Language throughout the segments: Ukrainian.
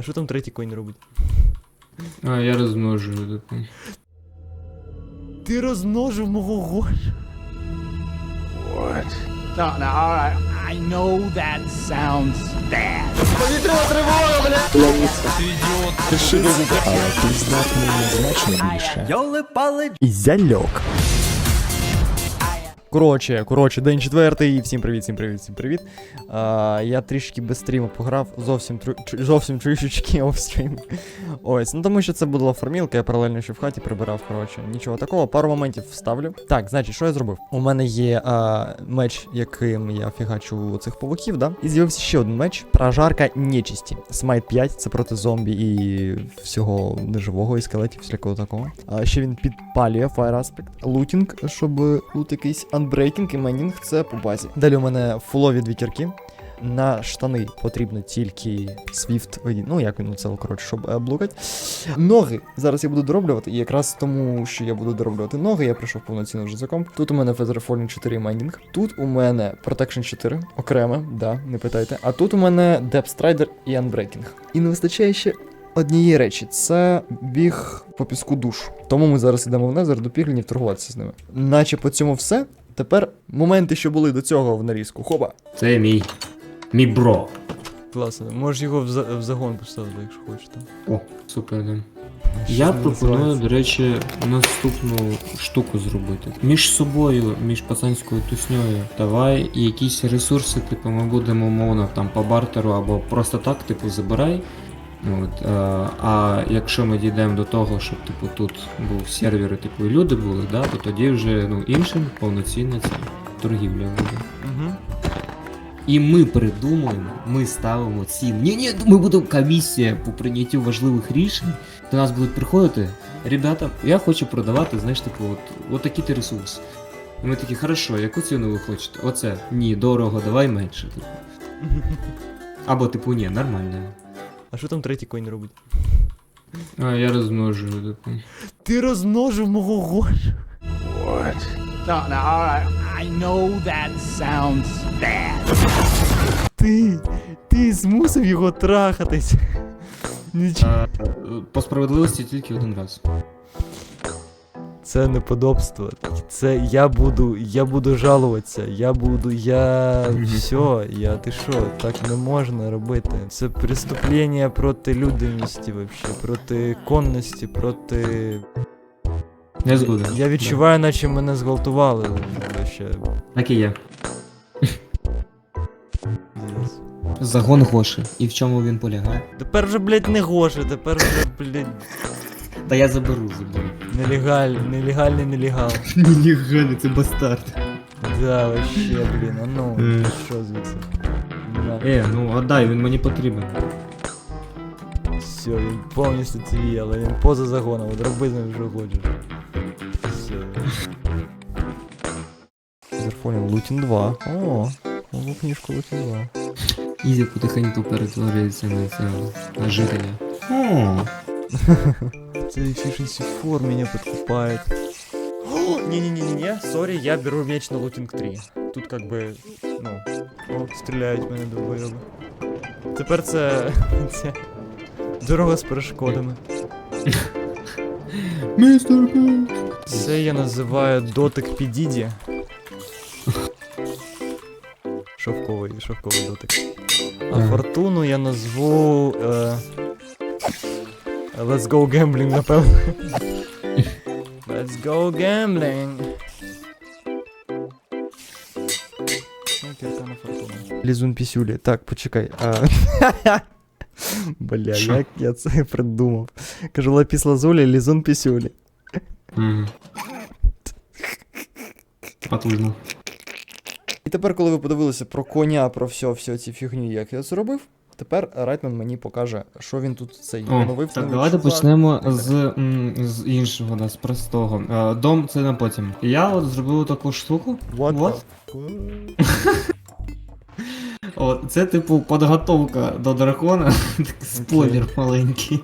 А що там третій конь робить? А, я розмножую. Ти розмножив мого гоша. No, no, all right. I know that sounds bad. Ізяльок. Коротше, коротше, день четвертий. Всім привіт, всім привіт, всім привіт. А, я трішки без стріму пограв, зовсім тру- зовсім трішечки офстрім. Ось, ну тому що це була формілка, я паралельно ще в хаті прибирав, коротше. Нічого такого, пару моментів вставлю. Так, значить, що я зробив? У мене є а, меч, яким я фігачу цих павуків, да? І з'явився ще один меч прожарка нечисті. Смайт 5, це проти зомбі і всього неживого, і скелетів, всякого такого. А ще він підпалює Fire Aspect. Лутінг, щоб лут якийсь Unbreaking і майнінг це по базі. Далі у мене фулові дві кірки. На штани потрібно тільки Swift, ну як він ну, це коротше, щоб е, блукати. Ноги. Зараз я буду дороблювати, і якраз тому, що я буду дороблювати ноги, я прийшов повноцінно вже заком. Тут у мене Feather Falling 4 майнінг. Тут у мене Protection 4, окреме, да, не питайте. А тут у мене Depth Strider і Unbreaking. І не вистачає ще однієї речі це біг по піску душ. Тому ми зараз йдемо в Незер до піглінів торгуватися з ними. Наче по цьому все. Тепер моменти, що були до цього в нарізку. Хоба. Це мій. Мій бро. Класно, можеш його в, в загон поставити, якщо хочеш там. О, супер, да. Я пропоную, до речі, наступну штуку зробити. Між собою, між пацанською тусньою, давай якісь ресурси, типу, ми будемо умовно там по бартеру або просто так, типу, забирай. От, е, а якщо ми дійдемо до того, щоб типу тут був сервер, типу, люди були, да, то тоді вже ну, іншим повноцінна ця торгівля буде. Угу. І ми придумуємо, ми ставимо ціни. Ні, ні, ми будемо комісія по прийняттю важливих рішень. До нас будуть приходити. Ребята, я хочу продавати, знаєш, типу, от, от такі ти ресурси. І ми такі, хорошо, яку ціну ви хочете? Оце. Ні, дорого, давай менше. Типу. Або, типу, ні, нормально. А що там третій конь робить? А, я розмножую. Ти розмножив мого гоша. No, no, all right. I know that sounds bad. Ти. Ти змусив його трахатись. Нічого. По справедливості тільки один раз. Це неподобство. Це я буду. Я буду жалуватися. Я буду. Я. Все, я. Ти що, так не можна робити. Це преступлення проти людяності, вообще, проти конності, проти. Не згоден. Я відчуваю, наче мене зґвалтували. Да. Так і є. Загон Гоші. І в чому він полягає? Тепер вже, блядь, не Гоша, тепер вже, блядь, Та я заберу, заберу. Нелегаль, нелегальний нелегал. Нелегальний, це бастард. Да, вообще, блін, а ну, Е. що звідси? Е, ну отдай, він мені потрібен. Все, він повністю твій, але він поза загоном, от роби з ним що хочеш. Все. Зерфонів Лутін 2. О, нову книжку Лутін 2. Ізі потихеньку перетворюється на цього на жителя. О, Це efficiency 4 меня подкупает. Не-не-не-не, сори, я беру меч на лутинг 3. Тут как бы, ну, о, стріляють мене довбойоби. Тепер це, це дорога з перешкодами. містер. Це я називаю дотик підіді. Шовковий, шовковий дотик. А фортуну я назву. Е... Let's go gambling, напевно. Let's go gambling. Лізун пісюлі. Так, почекай. А... Бля, Що? як я це придумав. Кажу, лапіс лазулі, лізун пісюлі. Потужно. І тепер, коли ви подивилися про коня, про все, все ці фігню, як я зробив, тепер Райтман мені покаже, що він тут цей О, так, давайте почнемо з, з іншого, да, з простого. Е, Дом це на потім. Я от зробив таку штуку. What the- От, це типу підготовка до дракона. Спойлер маленький.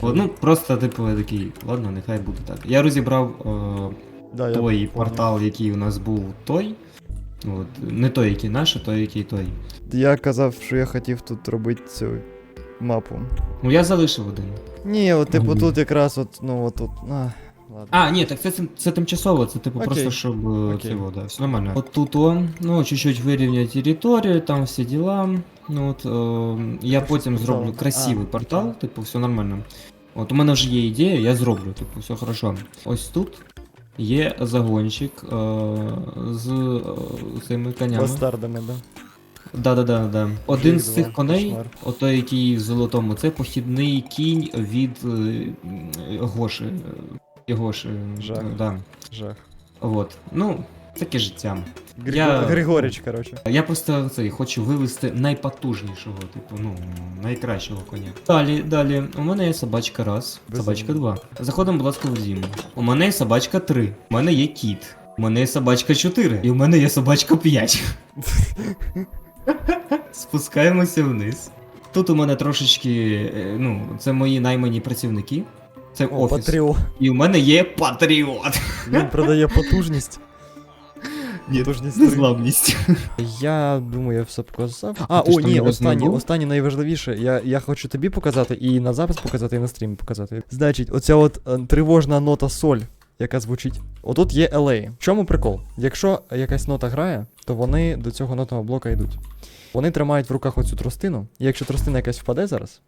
От, ну просто типу я такий, ладно, нехай буде так. Я розібрав е, Да, той понял. портал, який у нас був той. От, не той, який наш, а той, який той. Я казав, що я хотів тут робити цю мапу. Ну я залишив один. Ні, от типу Мгм. тут якраз от, ну от тут. А, ладно. А, ні, так це, це, це тимчасово, це типу Окей. просто щоб е, Окей. це вода, все нормально. От тут о, ну, чуть-чуть вирівняти територію, там всі діла. Ну от е, я Що потім ти зроблю красивий А, портал, окей. типу, все нормально. От у мене вже є ідея, я зроблю, типу, все хорошо. Ось тут є загончик е, з е, цими конями. Бастардами, да. Да, да, да, да. Один Їх з цих коней, кошмар. отой, який в золотому, це похідний кінь від е, Гоши. е, Гоши. Жах. Да. Жах. От. Ну, таке життя. Я- Григорич, коротше. Я просто цей хочу вивести найпотужнішого, типу, ну, найкращого коня. Далі, далі, у мене є собачка раз, Без собачка два. Заходимо, будь ласка, в зіму. У мене є собачка три. У мене є кіт. У мене є собачка 4. І у мене є собачка 5. Спускаємося вниз. Тут у мене трошечки, е, ну, це мої наймані працівники. Це О, офіс. Патріот. І у мене є патріот. Він продає потужність. Ні, Потужність три. Незламність. Я думаю, я все показав. А, Ти ж о, там ні, не останнє, останнє найважливіше. Я, я хочу тобі показати і на запис показати, і на стрімі показати. Значить, оця от е, тривожна нота соль, яка звучить. Отут є LA. В чому прикол? Якщо якась нота грає, то вони до цього нотного блока йдуть. Вони тримають в руках оцю тростину, і якщо тростина якась впаде зараз,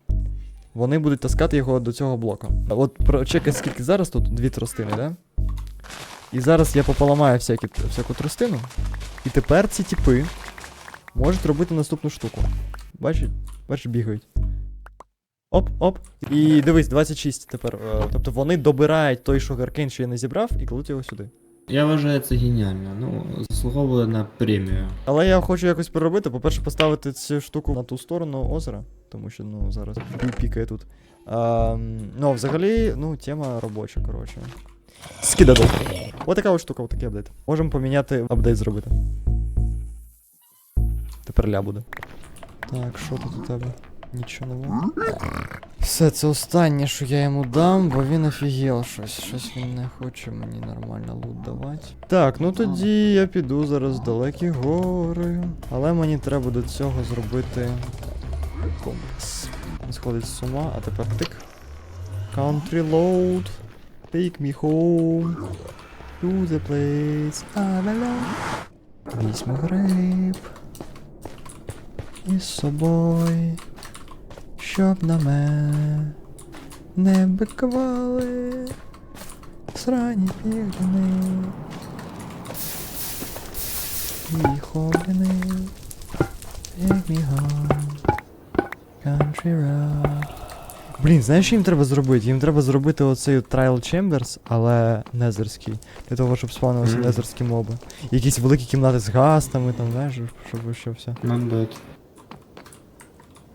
вони будуть таскати його до цього блока. От прочекай, скільки зараз тут дві тростини, да? І зараз я пополамаю всякі, всяку тростину. І тепер ці тіпи можуть робити наступну штуку. Бачиш? Бачиш, бігають. Оп, оп. І дивись, 26 тепер. е, Тобто вони добирають той шугаркейн, що я не зібрав, і кладуть його сюди. Я вважаю це геніально. Ну, заслуговує на премію. Але я хочу якось переробити. По-перше, поставити цю штуку на ту сторону озера, тому що ну зараз пікає тут. А, ну, взагалі, ну, тема робоча, коротше. Скидадо. Ось така от штука, отакий апдейт. Можемо поміняти апдейт зробити. Тепер ля буде. Так, що тут у тебе? Нічого нового. Все, це останнє, що я йому дам, бо він офігел щось. Щось він не хоче мені нормально лут давати. Так, ну тоді я піду зараз в далекі гори. Але мені треба до цього зробити. Він Сходить з ума, а тепер тик. Country load. Take me home. To the place I belong. Візьму гриб. Із собою. Щоб на мене не бикували срані південи. І хобіни. Take me home. Country road. Блін, знаєш, що їм треба зробити? Їм треба зробити оцей Trial Chambers, але незерський. Для того, щоб спавнилися Мгм. незерські моби. Якісь великі кімнати з гастами, там, знаєш, щоб що все. Not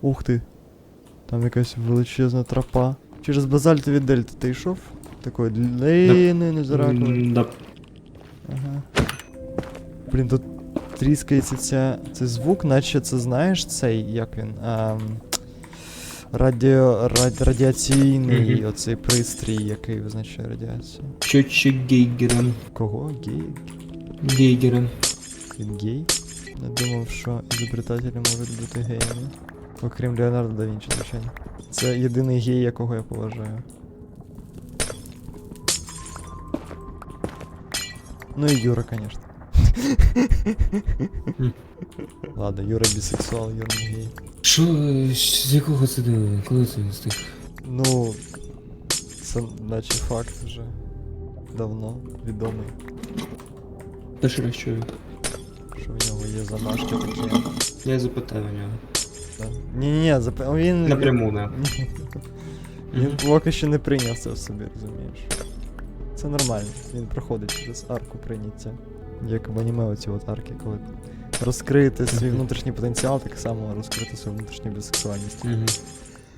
Ух ти. Там якась величезна тропа. Через базальтові дельти ти йшов? Такої длинної, незракової. Да. Ага. Блін, тут тріскається ця, цей звук, наче це знаєш цей, як він. Ем, радіо, раді, радіаційний Мгм. оцей пристрій, який визначає радіацію. Счетчик Гейгера. Кого? Гей? Гейгера. Він гей? Не думав, що ізобретателі можуть бути геями. Окрім Леонардо да Вінчі, звичайно. Це єдиний гей, якого я поважаю. Ну і Юра, звісно. Ладно, Юра бісексуал, Юра не гей. Що, з якого це диво? Коли це з тих? Ну, це наче факт вже давно відомий, Перший раз чую. що в нього є замашки такі. Я запитаю у нього. Да. Ні-ні-ні, зап... він. Напряму, не. Він поки що не прийняв це в собі, розумієш. Це нормально, він проходить через арку прийняття. Як в аніме оці от арки, коли розкрити свій внутрішній потенціал, так само розкрити свою внутрішню бісексуальність. Угу.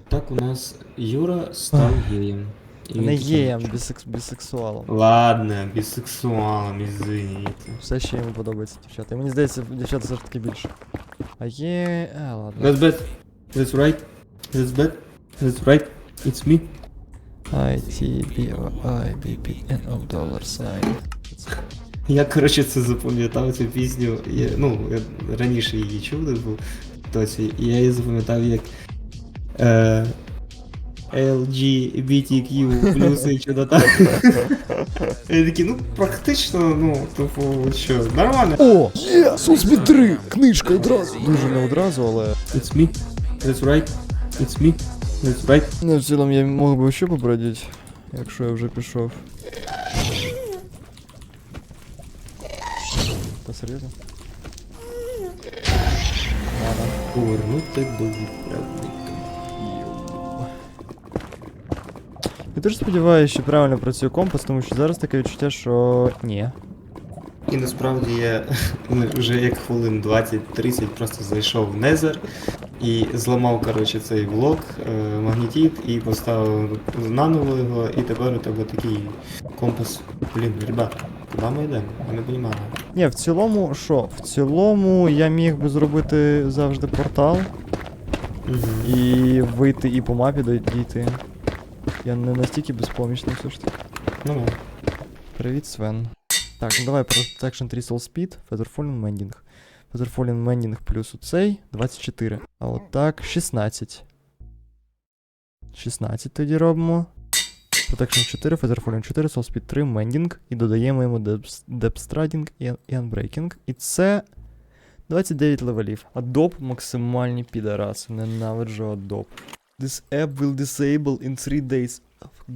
Так у нас Юра став геєм. І Не він такий, геєм, бісекс... бісексуалом. Ладно, бісексуалом, извините. Все ще йому подобається дівчата. І мені здається, дівчата все ж таки більше. А є. А, ладно. That's bad. That's right. That's bad. That's right. It's me. I, T, B, O, I, B, P, N, O, dollar sign. Я, коротше, це запам'ятав цю пісню. Я, ну, я раніше її чув, типу, досі, і я її запам'ятав як Е, LGBTQ плюси чи так. І такі, ну практично, ну, типу, що, нормально. О! Є! Сосміт 3! Книжка одразу! Дуже не одразу, але. It's me. That's right. It's me. That's right. Ну, в цілому я мог би ще побродити, якщо я вже пішов. Та серйозно? Повернути до відправника. Я дуже сподіваюся, що правильно працює компас, тому що зараз таке відчуття, що ні. І насправді я вже як хвилин 20-30 просто зайшов в Незер і зламав коротше, цей блок, е, магнітит і поставив наново його, і тепер у тебе такий компас. Блін, ребят, куди ми йдемо? Я не розумію. Ні, в цілому, що? В цілому я міг би зробити завжди портал Угу. і вийти і по мапі дійти. Я не настільки безпомічний все ж таки. Ну, Привіт, Свен. Так, ну давай Protection 3 Soul Speed, Featherfalling Mending. Featherfalling Mending плюс оцей 24. А от так, 16. 16 тоді робимо. Protection 4, Featherfalling 4, Soul Speed 3, Mending. І додаємо йому Depth Depth Striding і, і Unbreaking. І це 29 левелів. Adobe максимальні підараси. Ненавиджу Adobe. This app will disable in 3 days.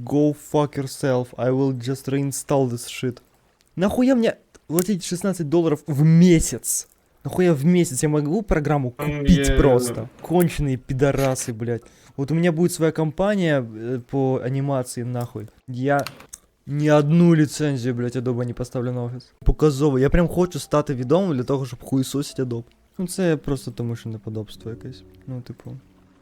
Go fuck yourself. I will just reinstall this shit. Нахуя мне платить 16 долларов в месяц? Нахуя в месяц я могу программу купить я- просто? Конченые пидорасы, блядь. Вот у меня будет своя компания э, по анимации, нахуй. Я ні одну ліцензію, блядь, Adobe не поставлю на офіс. Показово. Я прям хочу стати відомим для того, щоб хуїсосить Adobe. Ну це просто тому, що неподобство якесь. Ну, типу.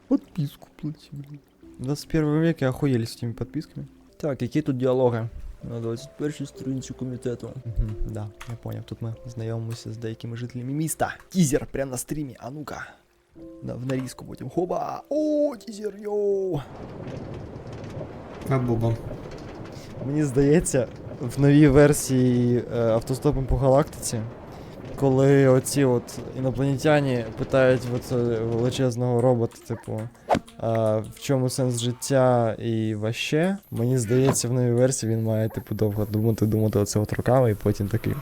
Подписку плати, блядь. 21 век я охуєли з тими підписками. Так, які тут діалоги? На 21 сторінці комітету. Угу, да, я поняв. Тут ми знайомимося з деякими жителями міста. Тізер прямо на стрімі, а ну-ка. На, в нарізку потім. Хоба! О, тізер, йоу! а Боба. Мені здається, в новій версії е, автостопом по галактиці, коли оці от інопланетяні питають от, е, величезного робота, типу, а, в чому сенс життя і ваще, мені здається, в новій версії він має, типу, довго думати, думати оце от руками, і потім такий.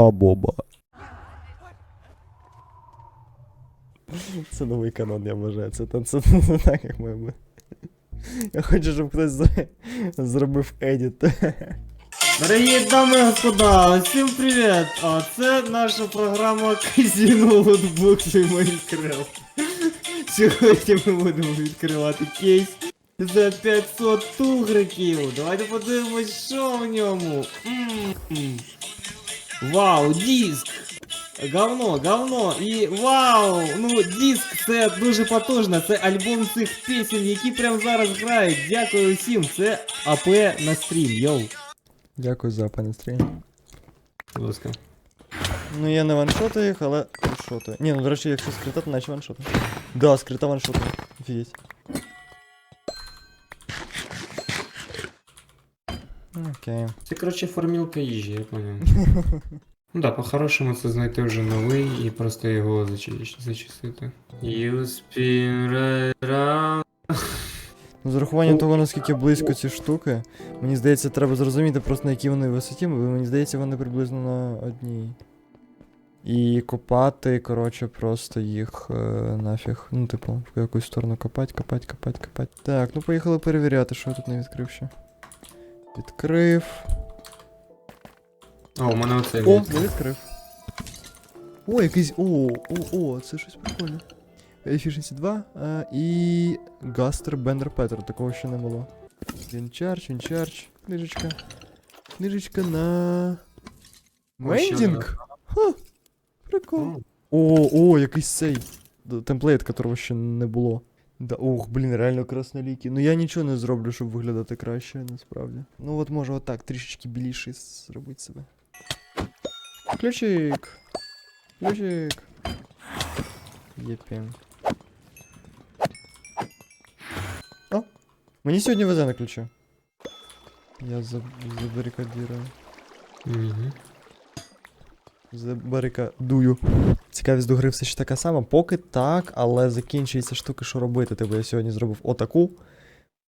А Боба. Це новий канон, я вважаю. Це, це, це, не так, як має бути. Я хочу, щоб хтось зро- зробив едіт. Дорогі дами і господа, всім привіт! А це наша програма Казіно лутбуксів Майнкрафт. Сьогодні ми будемо відкривати кейс за 500 тугриків. Давайте подивимось, що в ньому. М. Вау, диск! Говно, говно і вау! Ну, диск це дуже потужно. Це альбом цих пісень, які прямо зараз грають. Дякую всім. Це АП на стрім, йоу. Дякую за пане стрім. Будь ласка. Ну я не ваншотаю їх, але ваншотаю. Ні, ну до речі, якщо скрита, то наче ваншотаю. Да, скрита ваншотаю. Офігеть. Окей. Це, коротше, формілка їжі, я понял. Ну да, по-хорошому це знайти вже новий і просто його зачи- зачистити. You spin right around. Ну, з урахуванням того, наскільки близько ці штуки, мені здається, треба зрозуміти просто на якій вони висоті, бо мені здається, вони приблизно на одній. І копати, коротше, просто їх е, нафіг. Ну, типу, в якусь сторону копать, копать, копать, копать. Так, ну поїхали перевіряти, що я тут не відкрив ще. Відкрив. О, у мене оцей. О, не відкрив. О, якийсь. О, о, о, це щось прикольне. Efficiency 2 а, і Гастер Бендер Петер, такого ще не було. Вінчарч, вінчарч, книжечка. Книжечка на. Мендінг? Ха, прикол. О, о, якийсь цей. Темплейт, которого ще не було. Да, ох, блін, реально краснолікі. Ну я нічого не зроблю, щоб виглядати краще, насправді. Ну от може отак, трішечки біліше зробити себе. Ключик. Ключик. Єпі. О! Мені сьогодні везе на ключі. Я заб... забарикадірую. Мгм. забарикадую. Цікавість до гри все ще така сама, поки так, але закінчується штука, що робити. Типу я сьогодні зробив отаку,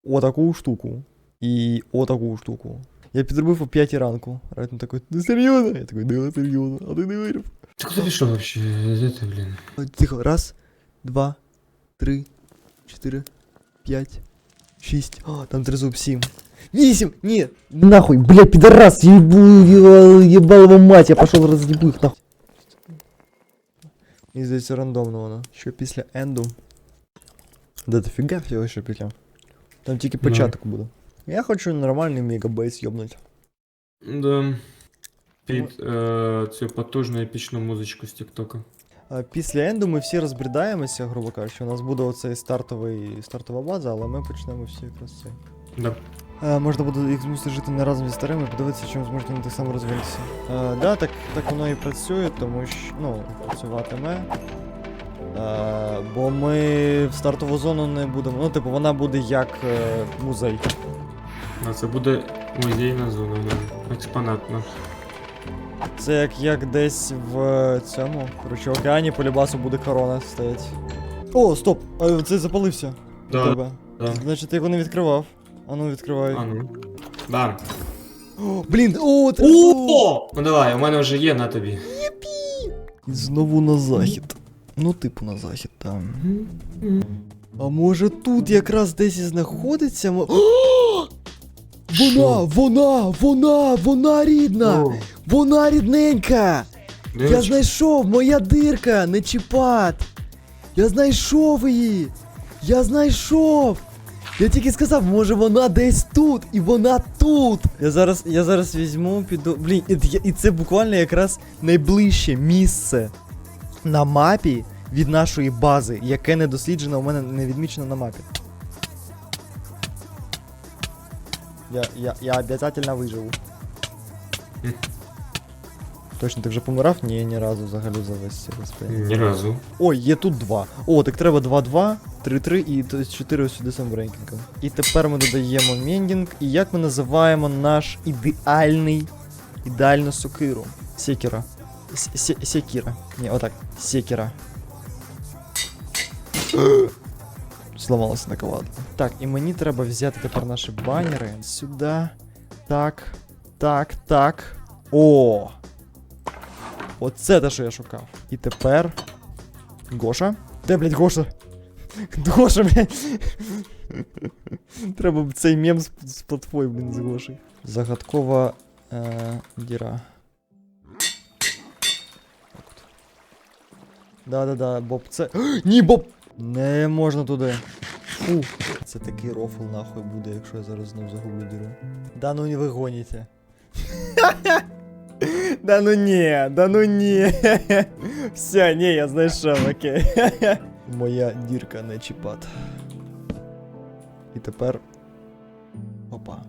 отаку штуку і отаку штуку. Я підробив о 5 ранку. Рейтон такий, ти серйозно? Я такий, да, серйозно, а ти не вирив. Ти куди пішов вообще? Де ти, блін? Тихо, раз, два, три, чотири, п'ять, шість. О, там тризуб, сім. Вісім! Ні! Нахуй, блядь, підарас! Ебал его мать, я пошел разъебу их нахуй. Мені здається, рандомно воно. Що після енду. Да дофіга всього, що після. Там тільки Ну. початок буде. Я хочу нормальний мегабейс йобнуть. Да. Під е, цю потужну епічну музичку з Тіктока. А Після енду ми всі розбрідаємося, грубо кажучи. У нас буде оцей стартовий стартова база, але ми почнемо всі якраз цей. Да. Е, можна буде їх змусити жити не разом зі старими, подивитися, чим зможуть вони так само розвинутися. Е, да, так, так воно і працює, тому що ну, працюватиме. Е, бо ми в стартову зону не будемо. Ну, типу, вона буде як е, музей. А це буде музейна зона, да. експонатна. Це як, як десь в е, цьому. Коротше, в океані по любасу буде корона стоять. О, стоп! Це запалився. Да, тебе. да. Значить, ти його не відкривав. А ну відкривай. А ну. Да. О, блін, о, ти О! Ну давай, у мене вже є на тобі. І знову на захід. Ну, типу, на захід, там. А може тут якраз десь і знаходиться. мо- О! Вона, Що? вона, вона, вона рідна! О, Вона рідненька! Я дивись. знайшов, моя дирка, не чіпат! Я знайшов її! Я знайшов! Я тільки сказав, може вона десь тут, і вона тут. Я зараз, я зараз візьму, піду. Блін, і, і це буквально якраз найближче місце на мапі від нашої бази, яке не досліджено, у мене не відмічено на мапі. Я, я, я обязательно виживу. Точно, ти вже помирав? Ні, ні разу взагалі за весь цей розпин. Ні разу. Ой, є тут два. О, так треба 2-2, 3-3 і то есть 4 ось сюди самбрейкінга. І тепер ми додаємо мендінг. І як ми називаємо наш ідеальний, ідеальну сокиру? Секіра. Секіра. Ні, отак. Секіра. Зламалося на коваду. Так, і мені треба взяти тепер наші банери. Сюди. Так. Так, так. О! Оце те, що я шукав. І тепер. Гоша? Де, блядь, Гоша? Гоша, блядь. Треба б цей мем з, з платформи, блін, з Гошею. Загадкова е, діра. Да-да-да, Боб, це. Ні, Боб! Не можна туди. Фу. Це такий рофл нахуй буде, якщо я зараз знов загублю діру. Да ну не ви гоніте. Да ну не, да ну не. Все, ні, я знайшов, окей. Моя дірка не чіпат. І тепер. Опа.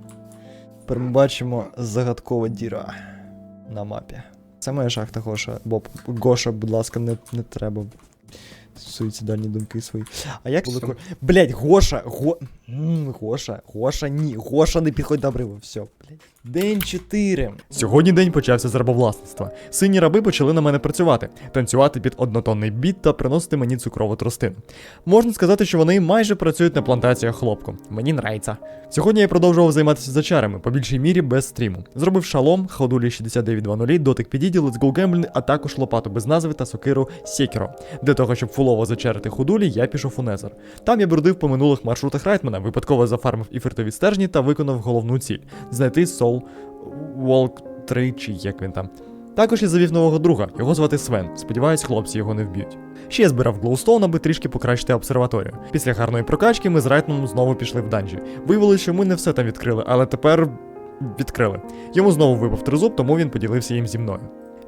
Тепер ми бачимо загадкова діра на мапі. Це моя шахта, Гоша. Боб, Гоша, будь ласка, не, не треба. Суїцидальні думки свої. А як коли... Блять, Гоша, Го... М, Гоша, Гоша, ні, Гоша не підходь до обриву, все, блять. День 4. Сьогодні день почався з рабовласництва. Сині раби почали на мене працювати, танцювати під однотонний біт та приносити мені цукрову тростину. Можна сказати, що вони майже працюють на плантаціях хлопку. Мені нравиться. Сьогодні я продовжував займатися зачарами, по більшій мірі без стріму. Зробив шалом, ходулі 6900, дотик підіді, Let's Go Gambling, а також лопату без назви та сокиру Секіро. Для того, щоб фулово зачарити ходулі, я пішов у Незер. Там я бродив по минулих маршрутах Райтмана, випадково зафармив іфертові стержні та виконав головну ціль знайти Soul Walk 3 чи як він там. Також я завів нового друга, його звати Свен. Сподіваюсь, хлопці його не вб'ють. Ще я збирав глоустоун, аби трішки покращити обсерваторію. Після гарної прокачки ми з Райтманом знову пішли в данжі. Виявилося, що ми не все там відкрили, але тепер відкрили. Йому знову випав тризуб, тому він поділився їм зі мною.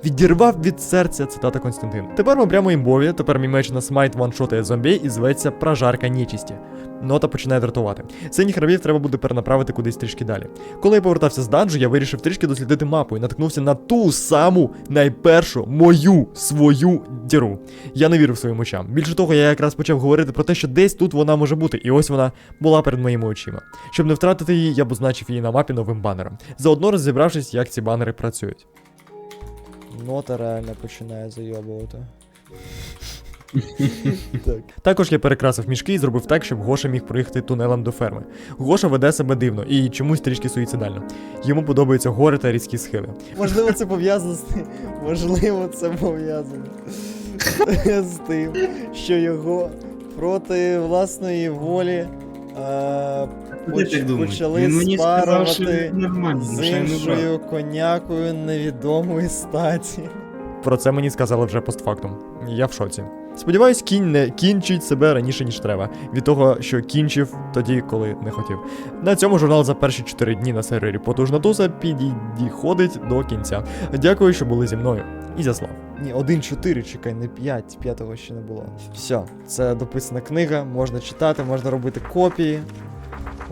Відірвав від серця цитата Константин. Тепер ми прямо імбові, тепер мій смайт ваншотає зомбі і зветься Прожарка нечисті. Нота починає дратувати. Синіх рабів треба буде перенаправити кудись трішки далі. Коли я повертався з данжу, я вирішив трішки дослідити мапу і наткнувся на ту саму найпершу мою свою діру. Я не вірив своїм очам. Більше того, я якраз почав говорити про те, що десь тут вона може бути, і ось вона була перед моїми очима. Щоб не втратити її, я б означив її на мапі новим банером. Заодно розібравшись, як ці банери працюють. Нота реально починає зайобувати. так. Також я перекрасив мішки і зробив так, щоб Гоша міг проїхати тунелем до ферми. Гоша веде себе дивно і чомусь трішки суїцидально. Йому подобаються гори та різкі схили. Можливо, це пов'язано з тим. Можливо, це пов'язано з тим, що його проти власної волі. е, поч- почали Він мені сказав, що спарувати нормально, з що я не брав. іншою конякою невідомої статі. Про це мені сказали вже постфактум. Я в шоці. Сподіваюсь, кінь не кінчить себе раніше, ніж треба, від того, що кінчив тоді, коли не хотів. На цьому журнал за перші 4 дні на сервері Потужна Туса підходить до кінця. Дякую, що були зі мною. І Ізяслав. Ні, 1-4, чекай, не 5, п'ятого ще не було. Все, це дописана книга, можна читати, можна робити копії.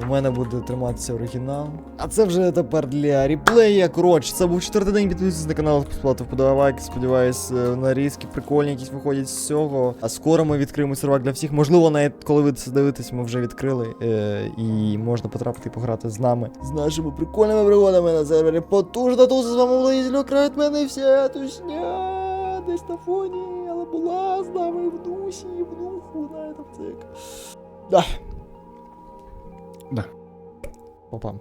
У мене буде триматися оригінал. А це вже тепер для реплея. Коротше, це був четвертий день. Підписуйтесь на канал, сплату вподобайки. Сподіваюсь, е, нарізки прикольні, якісь виходять з цього. А скоро ми відкриємо сервак для всіх. Можливо, навіть коли ви це дивитесь, ми вже відкрили. Е, і можна потрапити і пограти з нами. З нашими прикольними пригодами на сервері. Потужна туса з вами Близлю, від мене вся тусня. Десь на фоні, але була з нами в дусі, в духу, в цик. Да. Да. Опа.